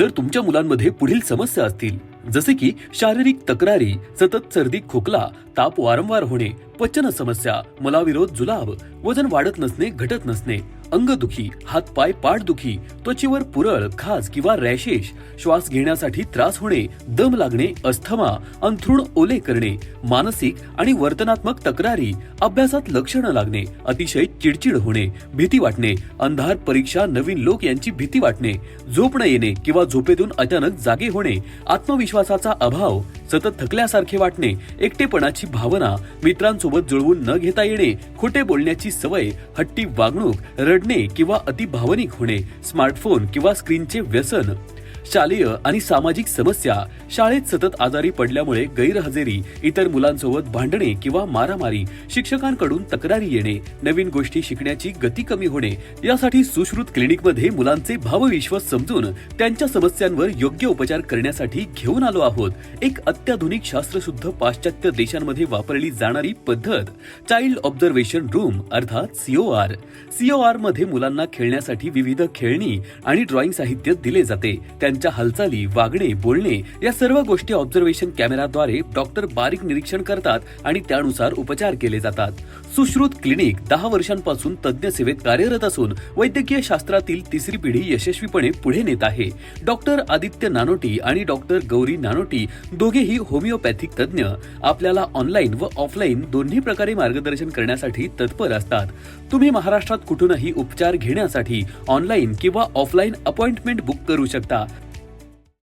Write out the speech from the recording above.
जर तुमच्या मुलांमध्ये पुढील समस्या असतील जसे की शारीरिक तक्रारी सतत सर्दी खोकला ताप वारंवार होणे पचन समस्या मलाविरोध जुलाब वजन वाढत नसणे घटत नसणे अंगदुखी हातपाय पाठदुखी त्वचेवर पुरळ खाज किंवा रॅशेस श्वास घेण्यासाठी त्रास होणे दम लागणे अस्थमा अंथरुण ओले करणे मानसिक आणि वर्तनात्मक तक्रारी अभ्यासात लक्ष न लागणे अतिशय चिडचिड होणे भीती वाटणे अंधार परीक्षा नवीन लोक यांची भीती वाटणे झोप न येणे किंवा झोपेतून अचानक जागे होणे आत्मविश्वासाचा अभाव सतत थकल्यासारखे वाटणे एकटेपणाची भावना मित्रांसोबत जुळवून न घेता येणे खोटे बोलण्याची सवय हट्टी वागणूक रडणे किंवा अतिभावनिक होणे स्मार्टफोन किंवा स्क्रीनचे व्यसन. शालेय आणि सामाजिक समस्या शाळेत सतत आजारी पडल्यामुळे गैरहजेरी इतर मुलांसोबत भांडणे किंवा मारामारी शिक्षकांकडून तक्रारी येणे नवीन गोष्टी शिकण्याची गती कमी होणे यासाठी सुश्रुत क्लिनिकमध्ये मुलांचे भावविश्व समजून त्यांच्या समस्यांवर योग्य उपचार करण्यासाठी घेऊन आलो आहोत. एक अत्याधुनिक शास्त्रशुद्ध पाश्चात्य देशांमध्ये वापरली जाणारी पद्धत चाइल्ड ऑब्झर्वेशन रूम अर्थात सीओआर सीओआरमध्ये मुलांना खेळण्यासाठी विविध खेळणी आणि ड्रॉइंग साहित्य दिले जाते. त्यांच्या हालचाली वागणे बोलणे या सर्व गोष्टी ऑब्झर्वेशन कॅमेराद्वारे डॉक्टर बारीक निरीक्षण करतात आणि त्यानुसार उपचार केले जातात. सुश्रुत क्लिनिक दहा वर्षांपासून तज्ञ सेवेत कार्यरत असून वैद्यकीय शास्त्रातील तिसरी पिढी यशस्वीपणे पुढे नेत आहे. डॉक्टर आदित्य नानोटी आणि डॉक्टर गौरी नानोटी दोघेही होमिओपॅथिक तज्ञ आपल्याला ऑनलाईन व ऑफलाईन दोन्ही प्रकारे मार्गदर्शन करण्यासाठी तत्पर असतात. तुम्ही महाराष्ट्रात कुठूनही उपचार घेण्यासाठी ऑनलाईन किंवा ऑफलाईन अपॉइंटमेंट बुक करू शकता.